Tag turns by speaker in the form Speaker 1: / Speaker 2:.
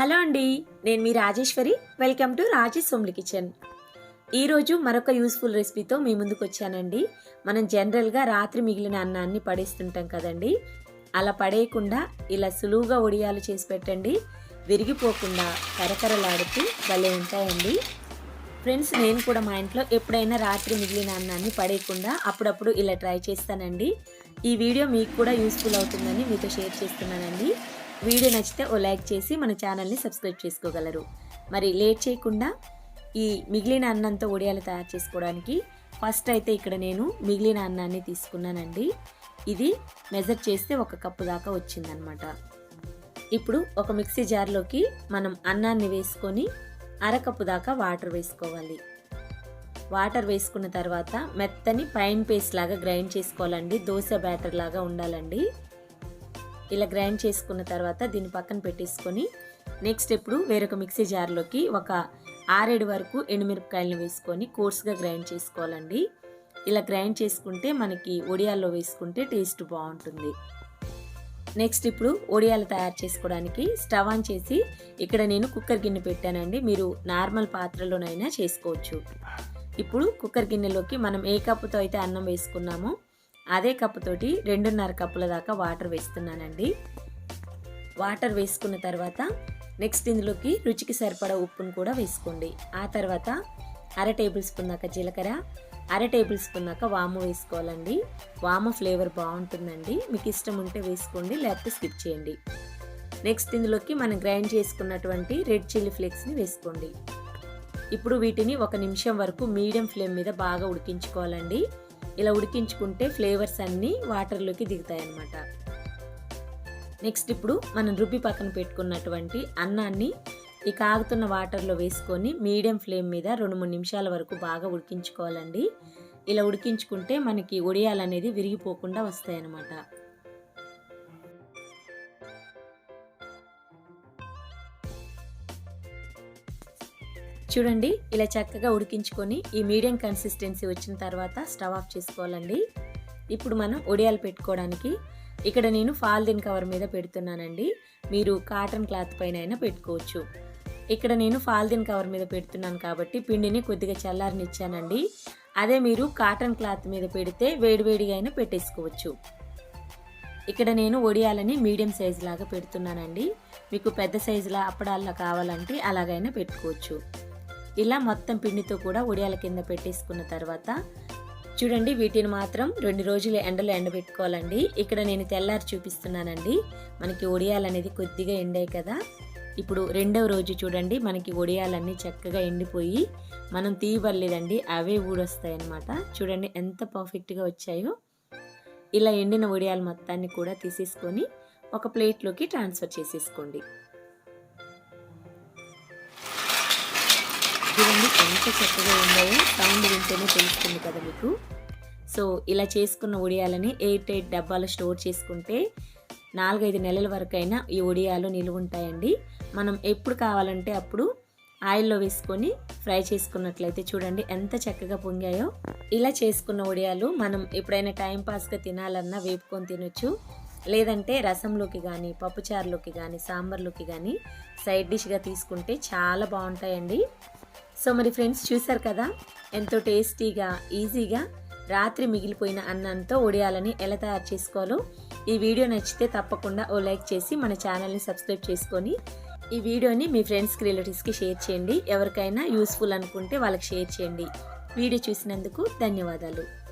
Speaker 1: Hello అండి నేను మీ Rajeshwari. Welcome to Rajesh Somli kitchen. ఈరోజు మరొక యూస్ఫుల్ రెసిపీతో మీ ముందుకు వచ్చానండి. మనం జనరల్గా రాత్రి మిగిలిన అన్నాన్ని పడేస్తుంటాం కదండి. అలా పడేయకుండా ఇలా సులువుగా ఒడియాలు చేసి పెట్టండి. విరిగిపోకుండా కరకరలాడుతూ భలే ఉంటాయండి. ఫ్రెండ్స్ నేను కూడా మా ఇంట్లో ఎప్పుడైనా రాత్రి మిగిలిన అన్నాన్ని పడేయకుండా అప్పుడప్పుడు ఇలా ట్రై చేస్తానండి. ఈ వీడియో మీకు కూడా యూస్ఫుల్ అవుతుందని మీతో షేర్ చేస్తున్నానండి. వీడియో నచ్చితే ఓ లైక్ చేసి మన ఛానల్ని సబ్స్క్రైబ్ చేసుకోగలరు. మరి లేట్ చేయకుండా ఈ మిగిలిన అన్నంతో ఒడియాలు తయారు చేసుకోవడానికి ఫస్ట్ అయితే ఇక్కడ నేను మిగిలిన అన్నాన్ని తీసుకున్నానండి. ఇది మెజర్ చేస్తే ఒక కప్పు దాకా వచ్చిందనమాట ఇప్పుడు ఒక మిక్సీ జార్లోకి మనం అన్నాన్ని వేసుకొని అరకప్పు దాకా వాటర్ వేసుకోవాలి. వాటర్ వేసుకున్న తర్వాత మెత్తని పైన్ పేస్ట్ లాగా గ్రైండ్ చేసుకోవాలండి. దోశ బ్యాటర్ లాగా ఉండాలండి. ఇలా గ్రైండ్ చేసుకున్న తర్వాత దీన్ని పక్కన పెట్టేసుకొని నెక్స్ట్ ఇప్పుడు వేరొక మిక్సీ జార్లోకి ఒక ఆరేడు వరకు ఎండుమిరపకాయలను వేసుకొని కోర్స్గా గ్రైండ్ చేసుకోవాలండి. ఇలా గ్రైండ్ చేసుకుంటే మనకి ఒడియాల్లో వేసుకుంటే టేస్ట్ బాగుంటుంది. నెక్స్ట్ ఇప్పుడు ఒడియాలు తయారు చేసుకోవడానికి స్టవ్ ఆన్ చేసి ఇక్కడ నేను కుక్కర్ గిన్నె పెట్టానండి. మీరు నార్మల్ పాత్రలోనైనా చేసుకోవచ్చు. ఇప్పుడు కుక్కర్ గిన్నెలోకి మనం ఏ కప్పుతో అయితే అన్నం వేసుకున్నామో అదే కప్పుతోటి రెండున్నర కప్పుల దాకా వాటర్ వేస్తున్నానండి. వాటర్ వేసుకున్న తర్వాత నెక్స్ట్ ఇందులోకి రుచికి సరిపడా ఉప్పును కూడా వేసుకోండి. ఆ తర్వాత అర టేబుల్ స్పూన్ దాకా జీలకర్ర అర టేబుల్ స్పూన్ దాకా వాము వేసుకోవాలండి. వాము ఫ్లేవర్ బాగుంటుందండి. మీకు ఇష్టం ఉంటే వేసుకోండి లేకపోతే స్కిప్ చేయండి. నెక్స్ట్ ఇందులోకి మనం గ్రైండ్ చేసుకున్నటువంటి రెడ్ చిల్లీ ఫ్లేక్స్ని వేసుకోండి. ఇప్పుడు వీటిని ఒక నిమిషం వరకు మీడియం ఫ్లేమ్ మీద బాగా ఉడికించుకోవాలండి. ఇలా ఉడికించుకుంటే ఫ్లేవర్స్ అన్నీ వాటర్లోకి దిగుతాయి అన్నమాట నెక్స్ట్ ఇప్పుడు మనం రుబ్బి పక్కన పెట్టుకున్నటువంటి అన్నాన్ని ఈ కాగుతున్న వాటర్లో వేసుకొని మీడియం ఫ్లేమ్ మీద రెండు మూడు నిమిషాల వరకు బాగా ఉడికించుకోవాలండి. ఇలా ఉడికించుకుంటే మనకి ఒడియాలనేది విరిగిపోకుండా వస్తాయన్నమాట. చూడండి ఇలా చక్కగా ఉడికించుకొని ఈ మీడియం కన్సిస్టెన్సీ వచ్చిన తర్వాత స్టవ్ ఆఫ్ చేసుకోవాలండి. ఇప్పుడు మనం ఒడియాలు పెట్టుకోవడానికి ఇక్కడ నేను ఫాల్దిన్ కవర్ మీద పెడుతున్నానండి. మీరు కాటన్ క్లాత్ పైన అయినా పెట్టుకోవచ్చు. ఇక్కడ నేను ఫాల్దిన్ కవర్ మీద పెడుతున్నాను కాబట్టి పిండిని కొద్దిగా చల్లారనిచ్చానండి. అదే మీరు కాటన్ క్లాత్ మీద పెడితే వేడివేడిగా అయినా పెట్టేసుకోవచ్చు. ఇక్కడ నేను ఒడియాలని మీడియం సైజు లాగా పెడుతున్నానండి. మీకు పెద్ద సైజులా అప్పడాల్లా కావాలంటే అలాగైనా పెట్టుకోవచ్చు. ఇలా మొత్తం పిండితో కూడా ఉడియాల కింద పెట్టేసుకున్న తర్వాత చూడండి వీటిని మాత్రం రెండు రోజులు ఎండలో ఎండబెట్టుకోవాలండి. ఇక్కడ నేను తెల్లారి చూపిస్తున్నానండి మనకి ఒడియాలనేది కొద్దిగా ఎండాయి కదా. ఇప్పుడు రెండవ రోజు చూడండి మనకి ఒడియాలన్నీ చక్కగా ఎండిపోయి మనం తీయబడలేదండి అవే ఊడొస్తాయి అన్నమాట చూడండి ఎంత పర్ఫెక్ట్గా వచ్చాయో. ఇలా ఎండిన ఒడియాలు మొత్తాన్ని కూడా తీసేసుకొని ఒక ప్లేట్లోకి ట్రాన్స్ఫర్ చేసేసుకోండి. ఎంత చక్కగా ఉన్నాయో సౌండ్ వింటేనే తెలుస్తుంది కదా మీకు. సో ఇలా చేసుకున్న ఒడియాలని ఎయిట్ ఎయిట్ డబ్బాలు స్టోర్ చేసుకుంటే నాలుగైదు నెలల వరకైనా ఈ ఒడియాలు నిలువ ఉంటాయండి. మనం ఎప్పుడు కావాలంటే అప్పుడు ఆయిల్లో వేసుకొని ఫ్రై చేసుకున్నట్లయితే చూడండి ఎంత చక్కగా పొంగాయో. ఇలా చేసుకున్న ఒడియాలు మనం ఎప్పుడైనా టైంపాస్గా తినాలన్నా వేపుకొని తినొచ్చు. లేదంటే రసంలోకి కానీ పప్పుచారులోకి కానీ సాంబార్లోకి కానీ సైడ్ డిష్గా తీసుకుంటే చాలా బాగుంటాయండి. సో మరి ఫ్రెండ్స్ చూసారు కదా? ఎంతో టేస్టీగా ఈజీగా రాత్రి మిగిలిపోయిన అన్నంతో ఒడియాలని ఎలా తయారు చేసుకోవాలో? ఈ వీడియో నచ్చితే తప్పకుండా ఓ లైక్ చేసి మన ఛానల్ని సబ్స్క్రైబ్ చేసుకొని ఈ వీడియోని మీ ఫ్రెండ్స్కి రిలేటివ్స్కి షేర్ చేయండి. ఎవరికైనా యూస్ఫుల్ అనుకుంటే వాళ్ళకి షేర్ చేయండి. వీడియో చూసినందుకు ధన్యవాదాలు.